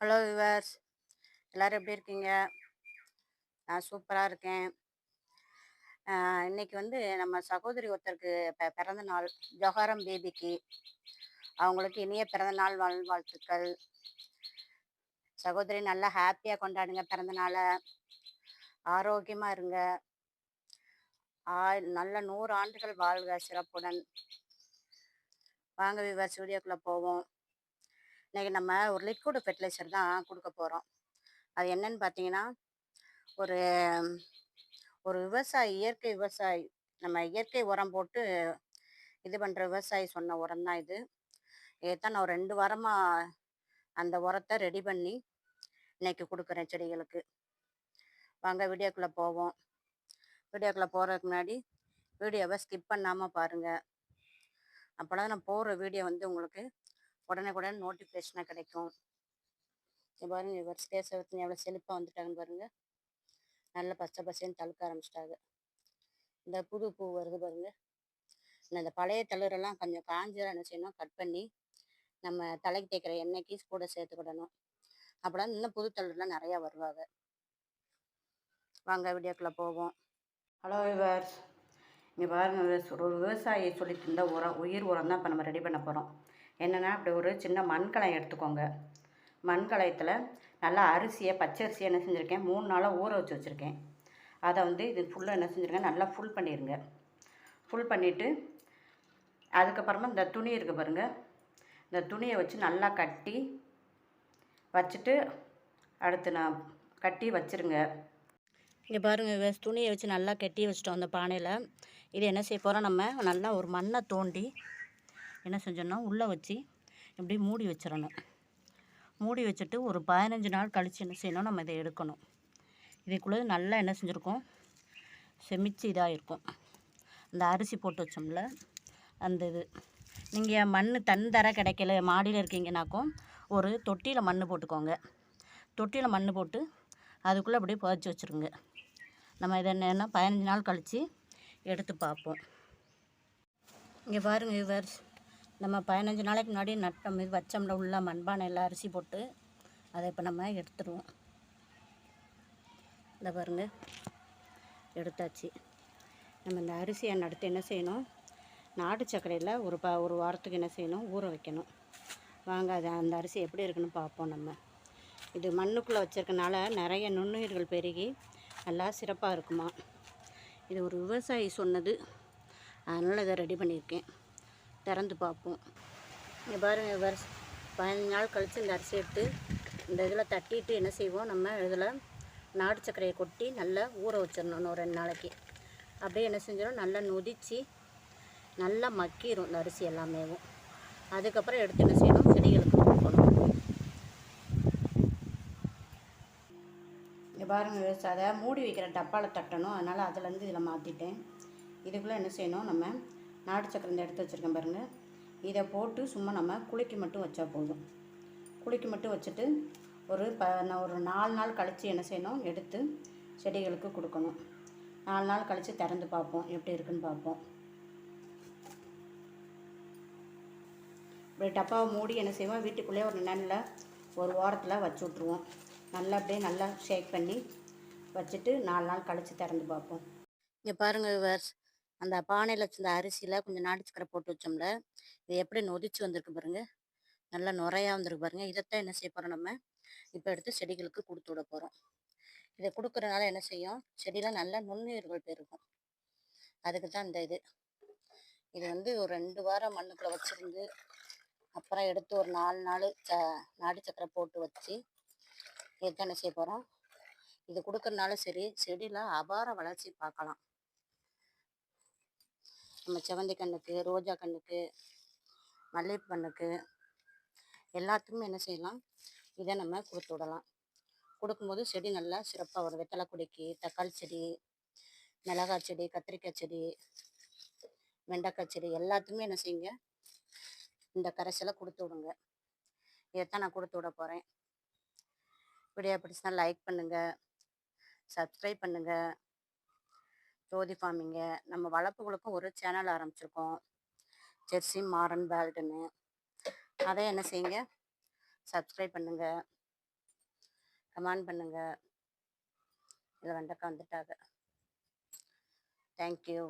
Hello viewers எல்லோரும் எப்படி இருக்கீங்க? நான் சூப்பராக இருக்கேன். இன்றைக்கி இன்னைக்கு வந்து நம்ம சகோதரி ஒருத்தருக்கு இப்போ பிறந்த நாள் ஜொஹாரம் பேபிக்கு அவங்களுக்கு இனிய பிறந்த நாள் வாழ்த்துக்கள். சகோதரி நல்லா ஹாப்பியாக கொண்டாடுங்க பிறந்த நாளை. ஆரோக்கியமாக இருங்க. ஆ- நல்ல நூறு ஆண்டுகள் வாழ்க சிறப்புடன். வாங்க விவர்ஸ் ஸ்டூடியோக்குள்ளே போவோம். இன்றைக்கி நம்ம ஒரு லிக்விட் ஃபெர்டிலைசர் தான் கொடுக்க போகிறோம் அது என்னன்னு பார்த்தீங்கன்னா ஒரு ஒரு விவசாயி இயற்கை விவசாயி நம்ம இயற்கை உரம் போட்டு இது பண்ணுற விவசாயி சொன்ன உரம் தான் இது. இதைத்தான் நான் ஒரு ரெண்டு வாரமாக அந்த உரத்தை ரெடி பண்ணி இன்னைக்கு கொடுக்குறேன் செடிகளுக்கு. வாங்க வீடியோக்குள்ளே போவோம். வீடியோக்குள்ளே போகிறதுக்கு முன்னாடி வீடியோவை ஸ்கிப் பண்ணாமல் பாருங்கள் அப்போ தான் நான் போகிற வீடியோ வந்து உங்களுக்கு உடனே உடனே நோட்டிஃபிகேஷனாக கிடைக்கும். பாருங்க இவர் கேசவத்தின் எவ்வளோ செழிப்பாக வந்துட்டாங்கன்னு பாருங்க. நல்ல பச்சை பசேன்னு தழுக்க ஆரம்பிச்சிட்டாங்க இந்த புது பூ வருது பாருங்க. இந்த பழைய தளிரெல்லாம் கொஞ்சம் காஞ்சிரம் என்ன செய்யணும்? கட் பண்ணி நம்ம தலைக்கு தேய்க்கிற எண்ணெய்க்கு கூட சேர்த்துக்கிடணும் அப்பதான் இன்னும் புது தளிரெலாம் நிறையா வருவாங்க. வாங்க வீடியோக்குள்ளே போவோம். ஹலோ விவர்ஸ் இங்கே பாருங்கள் ஒரு விவசாயி சொல்லிட்டு இருந்த உரம் உயிர் உரம் தான் இப்போ நம்ம ரெடி பண்ண போகிறோம் என்னென்னா அப்படி ஒரு சின்ன மண்கலம் எடுத்துக்கோங்க. மண்கலயத்தில் நல்லா அரிசியை பச்சரிசியை என்ன செஞ்சுருக்கேன் மூணு நாளாக ஊற வச்சு வச்சுருக்கேன். அதை வந்து இது ஃபுல்லாக என்ன செஞ்சுருக்கேன் நல்லா ஃபுல் பண்ணிடுங்க ஃபுல் பண்ணிவிட்டு அதுக்கப்புறமா இந்த துணி இருக்குது பாருங்கள் இந்த துணியை வச்சு நல்லா கட்டி வச்சுட்டு அடுத்து நான் கட்டி வச்சிருங்க. இங்கே பாருங்கள் துணியை வச்சு நல்லா கட்டி வச்சிட்டோம் அந்த பானையில். இது என்ன செய்ய போகிறோம் நம்ம? நல்லா ஒரு மண்ணை தோண்டி என்ன செஞ்சோம்னா உள்ளே வச்சு இப்படி மூடி வச்சிடணும். மூடி வச்சுட்டு ஒரு பதினஞ்சு நாள் கழித்து என்ன செய்யணும் நம்ம இதை எடுக்கணும். இதுக்குள்ளே நல்லா என்ன செஞ்சுருக்கோம்? செமிச்சு இதாக இருக்கும் அந்த அரிசி போட்டு வச்சோம்ல அந்த இது. நீங்கள் மண் தந்தர கிடைக்கல மாடியில் இருக்கீங்கனாக்கும் ஒரு தொட்டியில் மண் போட்டுக்கோங்க. தொட்டியில் மண் போட்டு அதுக்குள்ளே அப்படியே புதைச்சி வச்சுருங்க. நம்ம இதை என்னென்னா பதினஞ்சு நாள் கழித்து எடுத்து பார்ப்போம். இங்கே பாருங்கள் விவர்ஸ் நம்ம பதினஞ்சு நாளைக்கு முன்னாடி நட்டம் இது வச்சோம்ல உள்ள மண்பானை எல்லாம் அரிசி போட்டு அதை இப்போ நம்ம எடுத்துருவோம். இந்த பாருங்க. எடுத்தாச்சு. நம்ம இந்த அரிசியை நடுத்து என்ன செய்யணும்? நாட்டு சர்க்கரையில் ஒரு ப ஒரு வாரத்துக்கு என்ன செய்யணும்? ஊற வைக்கணும். வாங்க அது அந்த அரிசி எப்படி இருக்குன்னு பார்ப்போம் நம்ம. இது மண்ணுக்குள்ளே வச்சிருக்கனால நிறைய நுண்ணுயிர்கள் பெருகி நல்லா சிறப்பாக இருக்குமா? இது ஒரு விவசாயி சொன்னது. அதனால் இதை ரெடி பண்ணியிருக்கேன். திறந்து பார்ப்போம். இங்கே பாருங்கள் வருஷ பதினஞ்சு நாள் கழித்து இந்த அரிசி எடுத்து இந்த இதில் தட்டிட்டு என்ன செய்வோம்? நம்ம இதில் நாட்டு சர்க்கரையை கொட்டி நல்லா ஊற வச்சிடணும் ஒரு ரெண்டு நாளைக்கு. அப்படியே என்ன செஞ்சிடும்? நல்லா நொதிச்சு நல்லா மக்கிரும் இந்த அரிசி எல்லாமேவும். அதுக்கப்புறம் எடுத்து என்ன செய்யணும்? செடிகளுக்கு கொடுக்கணும். பாருங்கள் விவசாய அதை மூடி வைக்கிற டப்பாவில் தட்டணும். அதனால் அதுலேருந்து இதில் மாற்றிட்டேன் இதுக்குள்ளே என்ன செய்யணும் நம்ம நாட்டு சக்கரை இந்த எடுத்து வச்சுருக்கேன் பாருங்கள் இதை போட்டு சும்மா நம்ம குளிக்க மட்டும் வச்சா போதும். குளிக்க மட்டும் வச்சுட்டு ஒரு ப நான் ஒரு நாலு நாள் கழித்து என்ன செய்யணும் எடுத்து செடிகளுக்கு கொடுக்கணும். நாலு நாள் கழித்து திறந்து பார்ப்போம் எப்படி இருக்குன்னு பார்ப்போம். இப்படி டப்பாவை மூடி என்ன செய்வோம் வீட்டுக்குள்ளேயே ஒரு நெல்லில் ஒரு ஓரத்தில் வச்சு விட்ருவோம் நல்லா அப்படியே நல்லா ஷேக் பண்ணி வச்சுட்டு நாலு நாள் கழித்து திறந்து பார்ப்போம். இங்கே பாருங்கள் விவர்ஸ் அந்த பானையில் வச்சிருந்த அரிசியில் கொஞ்சம் நாட்டு சக்கரை போட்டு வச்சோம்ல இது எப்படி நொதிச்சு வந்திருக்கு பாருங்க. நல்லா நுரையா வந்திருக்கு பாருங்கள் இதைத்தான் என்ன செய்ய போகிறோம் நம்ம? இப்போ எடுத்து செடிகளுக்கு கொடுத்து விட போகிறோம் இதை கொடுக்குறதுனால என்ன செய்யும்? செடியெலாம் நல்லா நுண்ணுயிர்கள் பெருகும். அதுக்கு தான் இந்த இது. இது வந்து ஒரு ரெண்டு வாரம் மண்ணுக்குள்ளே வச்சுருந்து அப்புறம் எடுத்து ஒரு நாலு நாள் ச நாட்டு சக்கரை போட்டு வச்சு எத்தனை என்ன செய்ய போகிறோம் இது கொடுக்கறனால சரி செடியில் அபார வளர்ச்சி பார்க்கலாம். நம்ம செவந்தி கண்ணுக்கு ரோஜா கண்ணுக்கு மல்லிகைப்பூ கண்ணுக்கு எல்லாத்துக்குமே என்ன செய்யலாம்? இதை நம்ம கொடுத்து விடலாம். கொடுக்கும்போது செடி நல்லா சிறப்பாக வரும். வெத்தலை கொடிக்கு தக்காளி செடி மிளகாய் செடி கத்திரிக்காய் செடி வெண்டைக்காய் செடி எல்லாத்துக்குமே என்ன செய்யுங்க? இந்த கரைசலை கொடுத்து விடுங்க. இதைத்தான் நான் கொடுத்து விட போகிறேன் வீடியோ பிடிச்சினா லைக் பண்ணுங்கள் சப்ஸ்கிரைப் பண்ணுங்கள் ஜோதி ஃபார்மிங்க. நம்ம வளர்ப்புகளுக்கும் ஒரு சேனல் ஆரம்பிச்சிருக்கோம். ஜெர்சி மாரன் பேல்டுன்னு அதை என்ன செய்யுங்க? சப்ஸ்கிரைப் பண்ணுங்கள் கமெண்ட் பண்ணுங்கள் இதில் வெண்டைக்காய் வந்துட்டாங்க தேங்க்யூ